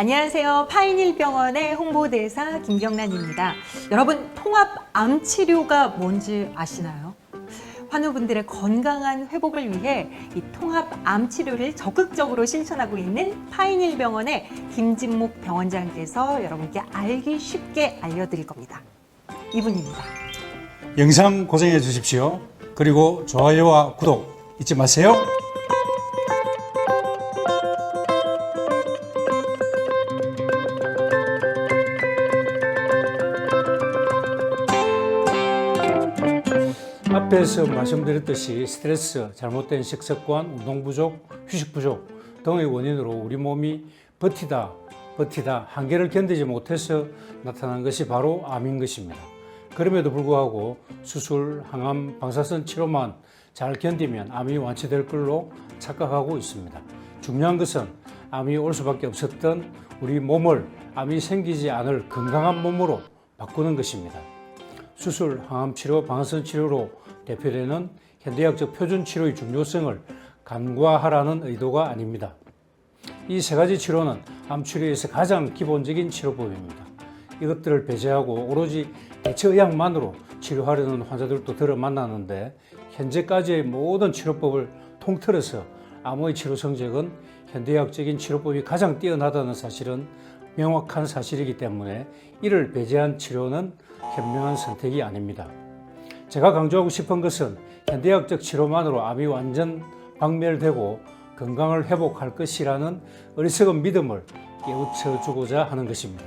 안녕하세요. 파인힐병원의 홍보대사 김경란입니다. 여러분, 통합 암 치료가 뭔지 아시나요? 환우분들의 건강한 회복을 위해 이 통합 암 치료를 적극적으로 실천하고 있는 파인힐병원의 김진목 병원장께서 여러분께 알기 쉽게 알려드릴 겁니다. 이분입니다. 영상 고정해 주십시오. 그리고 좋아요와 구독 잊지 마세요. 앞에서 말씀드렸듯이 스트레스, 잘못된 식습관, 운동 부족, 휴식 부족 등의 원인으로 우리 몸이 버티다, 버티다 한계를 견디지 못해서 나타난 것이 바로 암인 것입니다. 그럼에도 불구하고 수술, 항암, 방사선 치료만 잘 견디면 암이 완치될 걸로 착각하고 있습니다. 중요한 것은 암이 올 수밖에 없었던 우리 몸을 암이 생기지 않을 건강한 몸으로 바꾸는 것입니다. 수술, 항암 치료, 방사선 치료로 대표되는 현대의학적 표준 치료의 중요성을 간과하라는 의도가 아닙니다. 이 세 가지 치료는 암 치료에서 가장 기본적인 치료법입니다. 이것들을 배제하고 오로지 대체 의학만으로 치료하려는 환자들도 들어 만나는데 현재까지의 모든 치료법을 통틀어서 암의 치료 성적은 현대의학적인 치료법이 가장 뛰어나다는 사실은 명확한 사실이기 때문에 이를 배제한 치료는 현명한 선택이 아닙니다. 제가 강조하고 싶은 것은 현대의학적 치료만으로 암이 완전 박멸되고 건강을 회복할 것이라는 어리석은 믿음을 깨우쳐 주고자 하는 것입니다.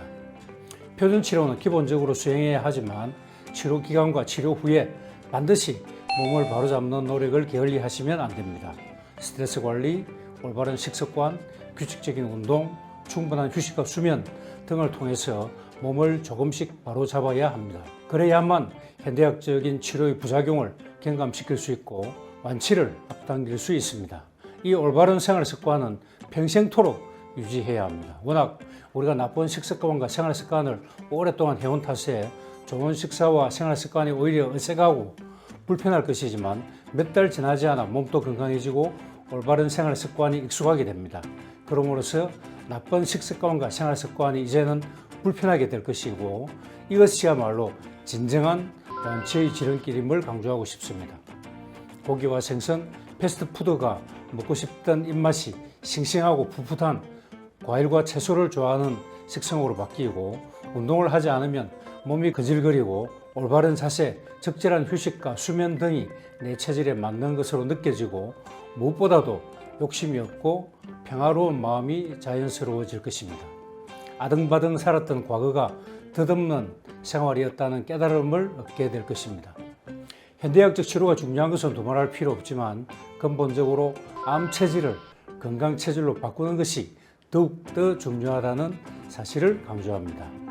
표준 치료는 기본적으로 수행해야 하지만 치료 기간과 치료 후에 반드시 몸을 바로잡는 노력을 게을리 하시면 안 됩니다. 스트레스 관리, 올바른 식습관, 규칙적인 운동, 충분한 휴식과 수면 등을 통해서 몸을 조금씩 바로 잡아야 합니다. 그래야만 현대학적인 치료의 부작용을 경감시킬 수 있고 완치를 앞당길 수 있습니다. 이 올바른 생활 습관은 평생토록 유지해야 합니다. 워낙 우리가 나쁜 식습관과 생활 습관을 오랫동안 해온 탓에 좋은 식사와 생활 습관이 오히려 어색하고 불편할 것이지만 몇 달 지나지 않아 몸도 건강해지고 올바른 생활 습관이 익숙하게 됩니다. 그러므로서 나쁜 식습관과 생활 습관이 이제는 불편하게 될 것이고 이것이야말로 진정한 완치의 지름길임을 강조하고 싶습니다. 고기와 생선, 패스트푸드가 먹고 싶던 입맛이 싱싱하고 풋풋한 과일과 채소를 좋아하는 식성으로 바뀌고 운동을 하지 않으면 몸이 거질거리고 올바른 자세, 적절한 휴식과 수면 등이 내 체질에 맞는 것으로 느껴지고 무엇보다도 욕심이 없고 평화로운 마음이 자연스러워질 것입니다. 아등바등 살았던 과거가 덧없는 생활이었다는 깨달음을 얻게 될 것입니다. 현대의학적 치료가 중요한 것은 두말할 필요 없지만 근본적으로 암 체질을 건강 체질로 바꾸는 것이 더욱 더 중요하다는 사실을 강조합니다.